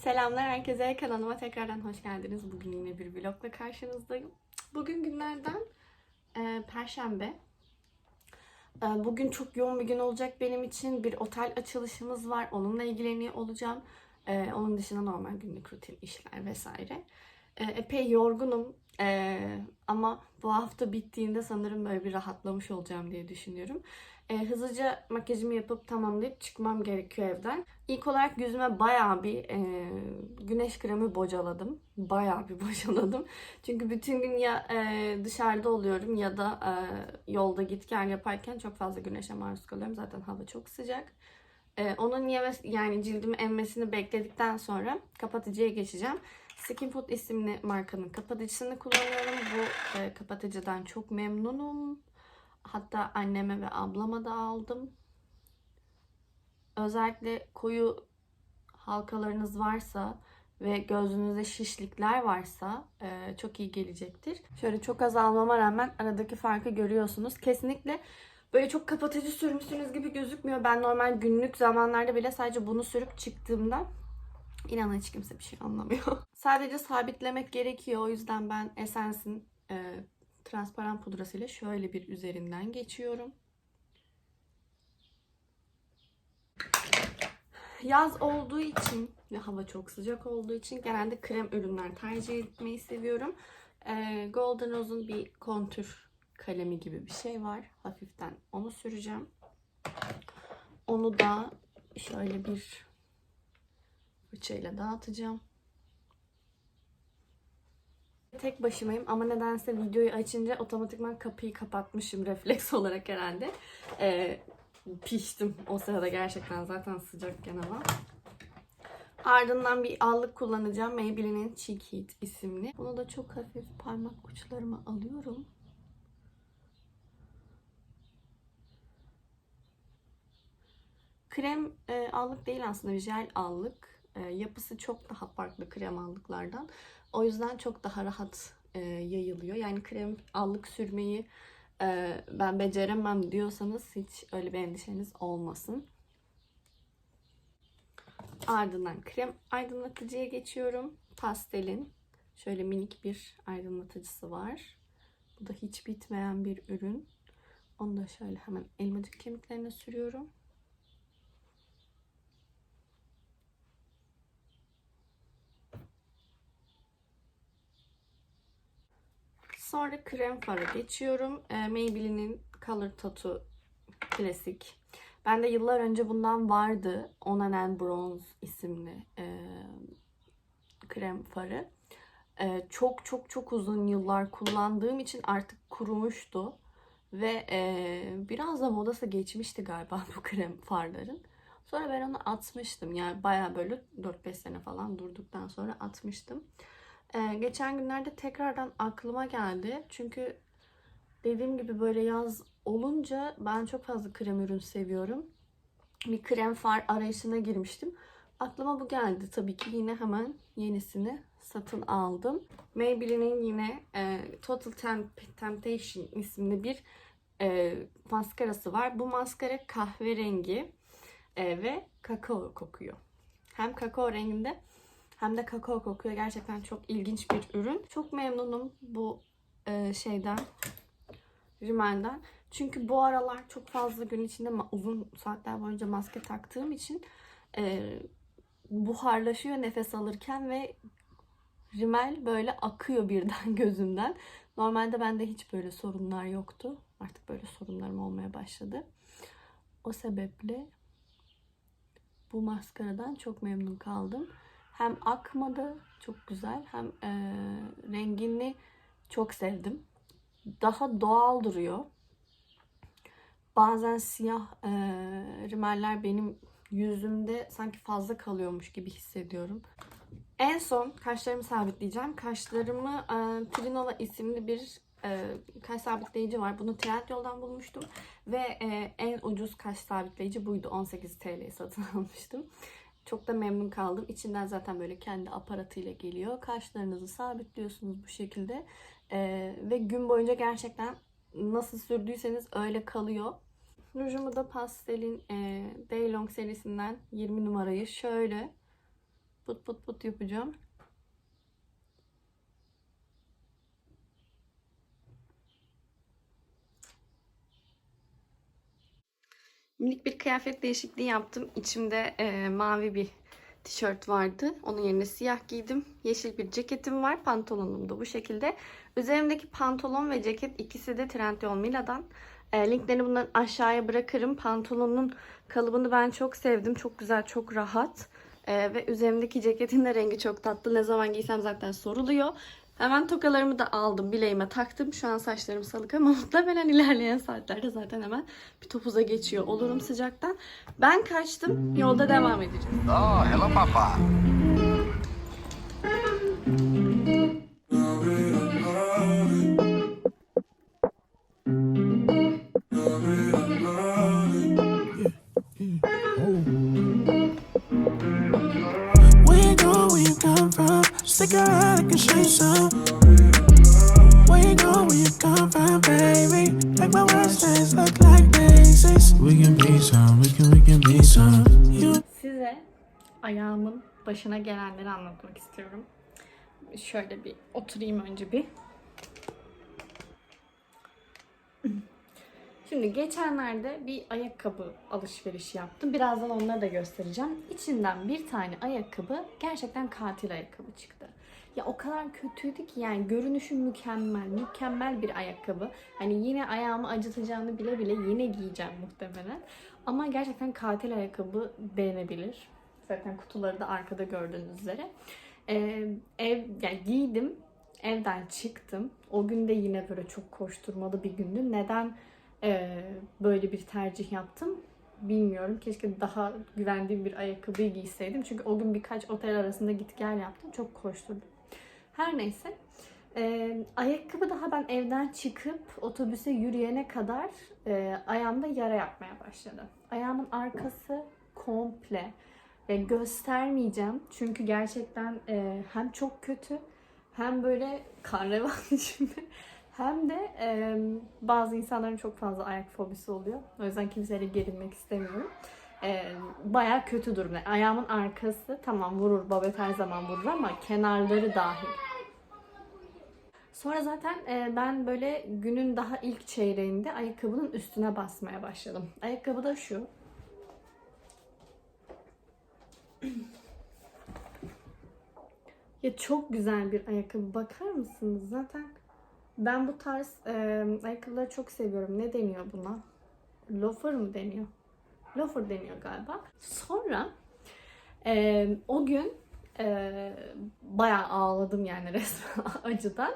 Selamlar herkese. Kanalıma tekrardan hoş geldiniz. Bugün yine bir vlogla karşınızdayım. Bugün günlerden e, Perşembe. E, bugün çok yoğun bir gün olacak benim için. Bir otel açılışımız var. Onunla ilgileniyor olacağım. E, onun dışında normal günlük rutin işler vesaire. E, epey yorgunum. E, ama bu hafta bittiğinde sanırım böyle bir rahatlamış olacağım diye düşünüyorum. E, hızlıca makyajımı yapıp tamamlayıp çıkmam gerekiyor evden. İlk olarak yüzüme bayağı bir e, güneş kremi bocaladım. Bayağı bir bocaladım. Çünkü bütün gün ya e, dışarıda oluyorum ya da e, yolda git gel yaparken çok fazla güneşe maruz kalıyorum. Zaten hava çok sıcak. E, onun yemesi, yani cildimi emmesini bekledikten sonra kapatıcıya geçeceğim. Skin Food isimli markanın kapatıcısını kullanıyorum. Bu e, kapatıcıdan çok memnunum. Hatta anneme ve ablama da aldım. Özellikle koyu halkalarınız varsa ve gözünüzde şişlikler varsa e, çok iyi gelecektir. Şöyle çok az almama rağmen aradaki farkı görüyorsunuz. Kesinlikle böyle çok kapatıcı sürmüşsünüz gibi gözükmüyor. Ben normal günlük zamanlarda bile sadece bunu sürüp çıktığımda inanın hiç kimse bir şey anlamıyor. Sadece sabitlemek gerekiyor. O yüzden ben Essence'in e, transparan pudrasıyla şöyle bir üzerinden geçiyorum. Yaz olduğu için ve hava çok sıcak olduğu için genelde krem ürünler tercih etmeyi seviyorum. Ee, Golden Rose'un bir kontür kalemi gibi bir şey var. Hafiften onu süreceğim. Onu da şöyle bir fırçayla dağıtacağım. Tek başımayım ama nedense videoyu açınca otomatikman kapıyı kapatmışım refleks olarak herhalde. Ee, piştim o sırada gerçekten zaten sıcakken hava. Ardından bir allık kullanacağım. Maybelline'in Cheek Heat isimli. Bunu da çok hafif parmak uçlarıma alıyorum. Krem e, allık değil aslında jel allık. E, yapısı çok daha farklı krem allıklardan. O yüzden çok daha rahat e, yayılıyor. Yani krem allık sürmeyi e, ben beceremem diyorsanız hiç öyle bir endişeniz olmasın. Ardından krem aydınlatıcıya geçiyorum. Pastelin şöyle minik bir aydınlatıcısı var. Bu da hiç bitmeyen bir ürün. Onu da şöyle hemen elmacık kemiklerine sürüyorum. Sonra krem fara geçiyorum. E, Maybelline'in Color Tattoo klasik. Ben de yıllar önce bundan vardı. On and Bronze isimli e, krem farı. E, çok çok çok uzun yıllar kullandığım için artık kurumuştu. Ve e, biraz da modası geçmişti galiba bu krem farların. Sonra ben onu atmıştım. Yani baya böyle 4-5 sene falan durduktan sonra atmıştım. Ee, geçen günlerde tekrardan aklıma geldi. Çünkü dediğim gibi böyle yaz olunca ben çok fazla krem ürün seviyorum. Bir krem far arayışına girmiştim. Aklıma bu geldi. Tabii ki yine hemen yenisini satın aldım. Maybelline'in yine e, Total Temp Temptation isimli bir e, maskarası var. Bu maskara kahverengi e, ve kakao kokuyor. Hem kakao renginde hem de kakao kokuyor. Gerçekten çok ilginç bir ürün. Çok memnunum bu e, şeyden. Rimel'den. Çünkü bu aralar çok fazla gün içinde uzun saatler boyunca maske taktığım için e, buharlaşıyor nefes alırken ve rimel böyle akıyor birden gözümden. Normalde bende hiç böyle sorunlar yoktu. Artık böyle sorunlarım olmaya başladı. O sebeple bu maskaradan çok memnun kaldım. Hem akmadı çok güzel hem e, rengini çok sevdim. Daha doğal duruyor. Bazen siyah e, rimeller benim yüzümde sanki fazla kalıyormuş gibi hissediyorum. En son kaşlarımı sabitleyeceğim. Kaşlarımı e, Trinola isimli bir e, kaş sabitleyici var. Bunu Trendyol'dan bulmuştum. Ve e, en ucuz kaş sabitleyici buydu. 18 TL satın almıştım. Çok da memnun kaldım. İçinden zaten böyle kendi aparatıyla geliyor. Kaşlarınızı sabitliyorsunuz bu şekilde. Ee, ve gün boyunca gerçekten nasıl sürdüyseniz öyle kalıyor. Rujumu da pastelin e, Daylong serisinden 20 numarayı şöyle Put put put yapacağım. Minik bir kıyafet değişikliği yaptım. İçimde e, mavi bir tişört vardı. Onun yerine siyah giydim. Yeşil bir ceketim var. Pantolonum da bu şekilde. Üzerimdeki pantolon ve ceket ikisi de Trendyol Mila'dan. E, linklerini bunların aşağıya bırakırım. Pantolonun kalıbını ben çok sevdim. Çok güzel, çok rahat. E, ve üzerimdeki ceketin de rengi çok tatlı. Ne zaman giysem zaten soruluyor. Hemen tokalarımı da aldım. Bileğime taktım. Şu an saçlarım salık ama muhtemelen ilerleyen saatlerde zaten hemen bir topuza geçiyor olurum sıcaktan. Ben kaçtım. Yolda devam edeceğiz. Oh, hello, Papa. Stick around, I can show you some. Baby? Make my worst days look like daisies. We can be some, we can, we can be some. Size ayağımın başına gelenleri anlatmak istiyorum. Şöyle bir oturayım önce bir. Şimdi geçenlerde bir ayakkabı alışverişi yaptım. Birazdan onları da göstereceğim. İçinden bir tane ayakkabı gerçekten katil ayakkabı çıktı. Ya o kadar kötüydü ki yani görünüşü mükemmel, mükemmel bir ayakkabı. Hani yine ayağımı acıtacağını bile bile yine giyeceğim muhtemelen. Ama gerçekten katil ayakkabı denebilir. Zaten kutuları da arkada gördüğünüz üzere. Ee, ev yani giydim. Evden çıktım. O gün de yine böyle çok koşturmalı bir gündü. Neden e, böyle bir tercih yaptım bilmiyorum. Keşke daha güvendiğim bir ayakkabıyı giyseydim. Çünkü o gün birkaç otel arasında git gel yaptım. Çok koşturdum. Her neyse. E, ayakkabı daha ben evden çıkıp otobüse yürüyene kadar e, ayağımda yara yapmaya başladı. Ayağımın arkası komple e, göstermeyeceğim. Çünkü gerçekten e, hem çok kötü hem böyle kan revan içinde hem de e, bazı insanların çok fazla ayak fobisi oluyor. O yüzden kimseyle gerilmek istemiyorum. E, bayağı kötü durumda. Ayağımın arkası tamam vurur, babet her zaman vurur ama kenarları dahil. Sonra zaten e, ben böyle günün daha ilk çeyreğinde ayakkabının üstüne basmaya başladım. Ayakkabı da şu. Ya çok güzel bir ayakkabı. Bakar mısınız? Zaten ben bu tarz e, ayakkabıları çok seviyorum. Ne deniyor buna? Loafer mı deniyor? Loafer deniyor galiba. Sonra e, o gün e, bayağı ağladım yani resmen acıdan.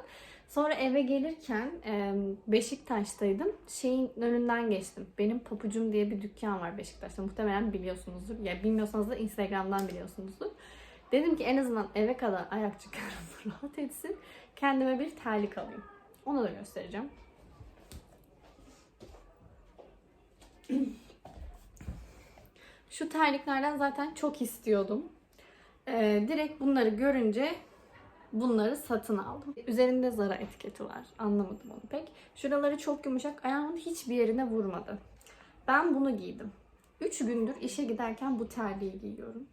Sonra eve gelirken e, Beşiktaş'taydım. Şeyin önünden geçtim. Benim Papucum diye bir dükkan var Beşiktaş'ta. Muhtemelen biliyorsunuzdur. Ya bilmiyorsanız da Instagram'dan biliyorsunuzdur. Dedim ki en azından eve kadar ayak çıkarım rahat etsin. Kendime bir terlik alayım. Onu da göstereceğim. Şu terliklerden zaten çok istiyordum. Ee, direkt bunları görünce bunları satın aldım. Üzerinde Zara etiketi var. Anlamadım onu pek. Şuraları çok yumuşak. Ayağımın hiçbir yerine vurmadı. Ben bunu giydim. 3 gündür işe giderken bu terliği giyiyorum.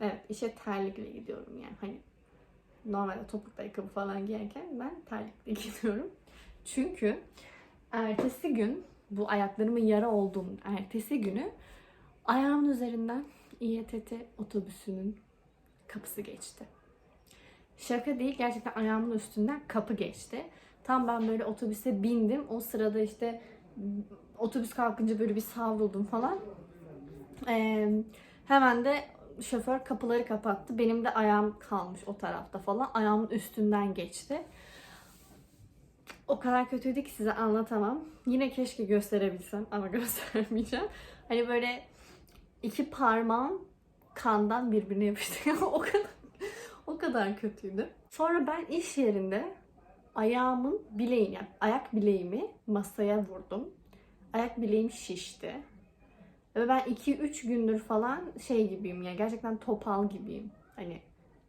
Evet işe terlikle gidiyorum yani. Hani normalde topuklu ayakkabı falan giyerken ben terlikle gidiyorum. Çünkü ertesi gün bu ayaklarımın yara olduğum ertesi günü ayağımın üzerinden İETT otobüsünün kapısı geçti. Şaka değil gerçekten ayağımın üstünden kapı geçti. Tam ben böyle otobüse bindim. O sırada işte otobüs kalkınca böyle bir savruldum falan. Ee, hemen de şoför kapıları kapattı. Benim de ayağım kalmış o tarafta falan. Ayağımın üstünden geçti. O kadar kötüydü ki size anlatamam. Yine keşke gösterebilsem ama göstermeyeceğim. Hani böyle iki parmağım kandan birbirine yapıştı. o kadar o kadar kötüydü. Sonra ben iş yerinde ayağımın bileğini, yani ayak bileğimi masaya vurdum. Ayak bileğim şişti. Ve ben 2-3 gündür falan şey gibiyim ya gerçekten topal gibiyim. Hani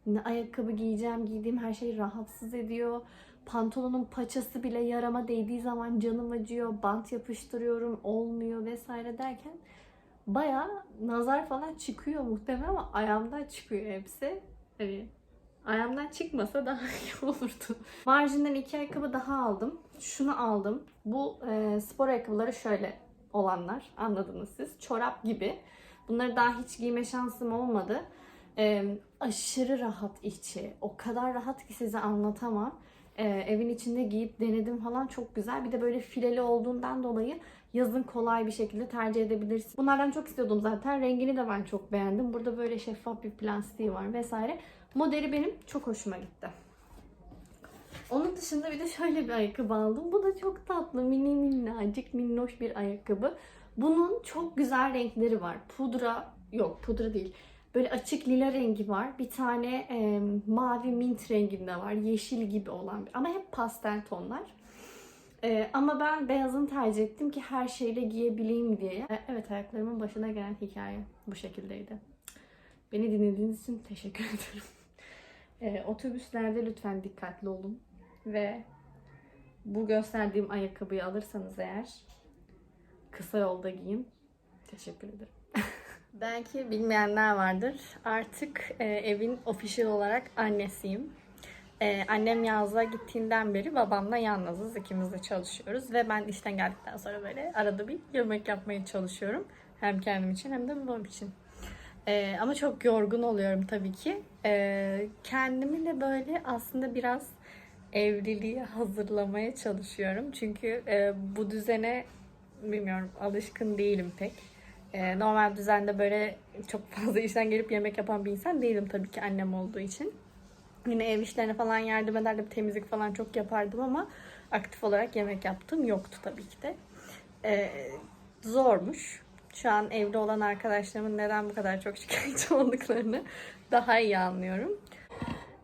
ne ayakkabı giyeceğim, giydiğim her şey rahatsız ediyor. Pantolonun paçası bile yarama değdiği zaman canım acıyor. Bant yapıştırıyorum, olmuyor vesaire derken bayağı nazar falan çıkıyor muhtemelen ama ayağımdan çıkıyor hepsi. Hani ayağımdan çıkmasa daha iyi olurdu. Marjin'den iki ayakkabı daha aldım. Şunu aldım. Bu e, spor ayakkabıları şöyle olanlar. Anladınız siz. Çorap gibi. Bunları daha hiç giyme şansım olmadı. E, aşırı rahat içi. O kadar rahat ki size anlatamam. E, evin içinde giyip denedim falan çok güzel. Bir de böyle fileli olduğundan dolayı yazın kolay bir şekilde tercih edebilirsiniz. Bunlardan çok istiyordum zaten. Rengini de ben çok beğendim. Burada böyle şeffaf bir plastiği var vesaire. Modeli benim çok hoşuma gitti. Onun dışında bir de şöyle bir ayakkabı aldım. Bu da çok tatlı, mini minnacık, minnoş bir ayakkabı. Bunun çok güzel renkleri var. Pudra, yok pudra değil. Böyle açık lila rengi var. Bir tane e, mavi mint renginde var. Yeşil gibi olan. Ama hep pastel tonlar. E, ama ben beyazını tercih ettim ki her şeyle giyebileyim diye. E, evet ayaklarımın başına gelen hikaye bu şekildeydi. Beni dinlediğiniz için teşekkür ederim. E, otobüslerde lütfen dikkatli olun. Ve bu gösterdiğim ayakkabıyı alırsanız eğer kısa yolda giyin. Teşekkür ederim. Belki bilmeyenler vardır. Artık e, evin official olarak annesiyim. E, annem yazlığa gittiğinden beri babamla yalnızız. İkimiz de çalışıyoruz. Ve ben işten geldikten sonra böyle arada bir yemek yapmaya çalışıyorum. Hem kendim için hem de babam için. E, ama çok yorgun oluyorum tabii ki. E, kendimi de böyle aslında biraz evliliğe hazırlamaya çalışıyorum. Çünkü e, bu düzene bilmiyorum alışkın değilim pek. E, normal düzende böyle çok fazla işten gelip yemek yapan bir insan değilim tabii ki annem olduğu için. Yine ev işlerine falan yardım ederdim, temizlik falan çok yapardım ama aktif olarak yemek yaptığım yoktu tabii ki de. E, zormuş. Şu an evli olan arkadaşlarımın neden bu kadar çok şikayetçi olduklarını daha iyi anlıyorum.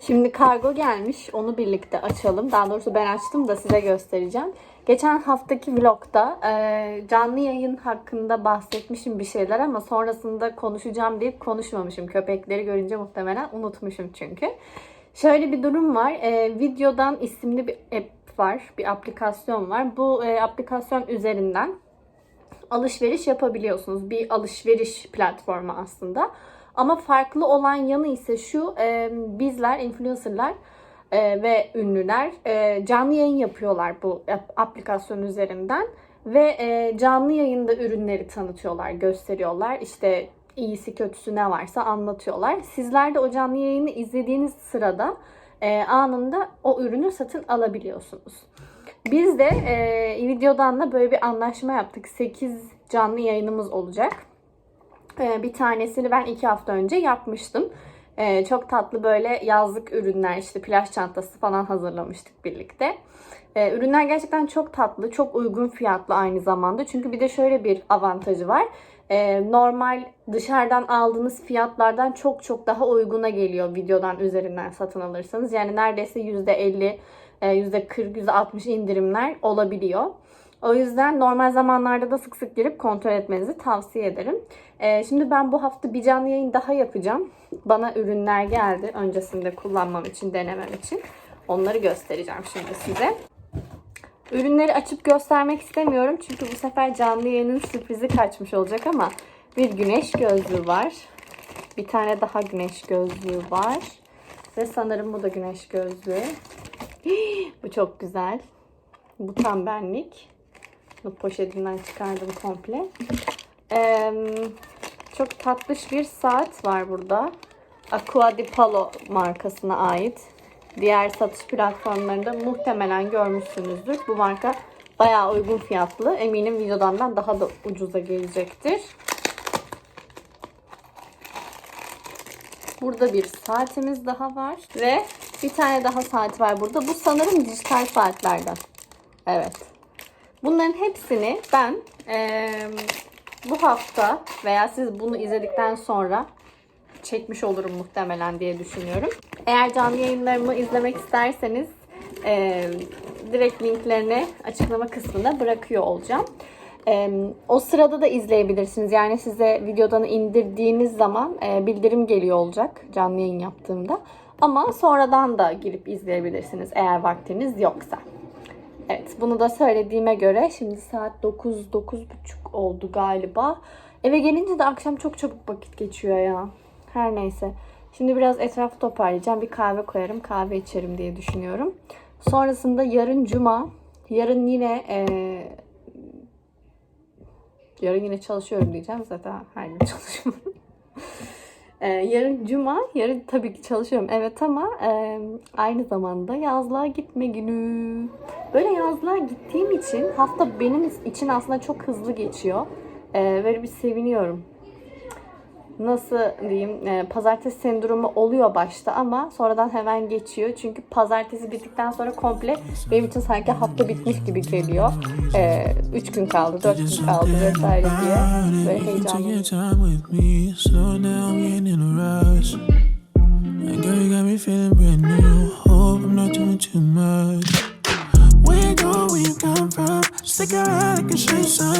Şimdi kargo gelmiş. Onu birlikte açalım. Daha doğrusu ben açtım da size göstereceğim. Geçen haftaki vlogda e, canlı yayın hakkında bahsetmişim bir şeyler ama sonrasında konuşacağım deyip konuşmamışım. Köpekleri görünce muhtemelen unutmuşum çünkü. Şöyle bir durum var. E, videodan isimli bir app var. Bir aplikasyon var. Bu e, aplikasyon üzerinden alışveriş yapabiliyorsunuz. Bir alışveriş platformu aslında. Ama farklı olan yanı ise şu, e, bizler, influencerlar e, ve ünlüler e, canlı yayın yapıyorlar bu ap- aplikasyon üzerinden. Ve e, canlı yayında ürünleri tanıtıyorlar, gösteriyorlar. İşte iyisi kötüsü ne varsa anlatıyorlar. Sizler de o canlı yayını izlediğiniz sırada e, anında o ürünü satın alabiliyorsunuz. Biz de e, videodan da böyle bir anlaşma yaptık. 8 canlı yayınımız olacak. Ee, bir tanesini ben iki hafta önce yapmıştım. Ee, çok tatlı böyle yazlık ürünler işte plaj çantası falan hazırlamıştık birlikte. Ee, ürünler gerçekten çok tatlı, çok uygun fiyatlı aynı zamanda. Çünkü bir de şöyle bir avantajı var. Ee, normal dışarıdan aldığınız fiyatlardan çok çok daha uyguna geliyor videodan üzerinden satın alırsanız. Yani neredeyse %50, e, %40, %60 indirimler olabiliyor. O yüzden normal zamanlarda da sık sık girip kontrol etmenizi tavsiye ederim. Ee, şimdi ben bu hafta bir canlı yayın daha yapacağım. Bana ürünler geldi öncesinde kullanmam için, denemem için. Onları göstereceğim şimdi size. Ürünleri açıp göstermek istemiyorum çünkü bu sefer canlı yayının sürprizi kaçmış olacak ama bir güneş gözlüğü var. Bir tane daha güneş gözlüğü var. Ve sanırım bu da güneş gözlüğü. bu çok güzel. Bu tam benlik. Bunu poşetinden çıkardım komple. Ee, çok tatlış bir saat var burada. Aqua di Palo markasına ait. Diğer satış platformlarında muhtemelen görmüşsünüzdür. Bu marka bayağı uygun fiyatlı. Eminim videodan daha da ucuza gelecektir. Burada bir saatimiz daha var. Ve bir tane daha saat var burada. Bu sanırım dijital saatlerden. Evet. Bunların hepsini ben eee, bu hafta veya siz bunu izledikten sonra çekmiş olurum muhtemelen diye düşünüyorum. Eğer canlı yayınlarımı izlemek isterseniz eee, direkt linklerini açıklama kısmına bırakıyor olacağım. Eee, o sırada da izleyebilirsiniz. Yani size videodan indirdiğiniz zaman eee, bildirim geliyor olacak canlı yayın yaptığımda. Ama sonradan da girip izleyebilirsiniz eğer vaktiniz yoksa. Evet bunu da söylediğime göre şimdi saat 9 buçuk oldu galiba. Eve gelince de akşam çok çabuk vakit geçiyor ya. Her neyse. Şimdi biraz etrafı toparlayacağım. Bir kahve koyarım, kahve içerim diye düşünüyorum. Sonrasında yarın cuma. Yarın yine eee, yarın yine çalışıyorum diyeceğim. Zaten her gün çalışıyorum. Eee, yarın cuma, yarın tabii ki çalışıyorum evet ama eee, aynı zamanda yazlığa gitme günü. Böyle yazlığa gittiğim için hafta benim için aslında çok hızlı geçiyor. Eee böyle bir seviniyorum nasıl diyeyim e, pazartesi sendromu oluyor başta ama sonradan hemen geçiyor. Çünkü pazartesi bittikten sonra komple benim için sanki hafta bitmiş gibi geliyor. 3 gün kaldı, 4 gün kaldı vesaire diye. Böyle You take heyecanlı. your time with me, slow down, we ain't in a rush. And girl, you got me feeling brand new. Hope I'm not doing too much. Where you go, where you come from? Stick around, I can show you some.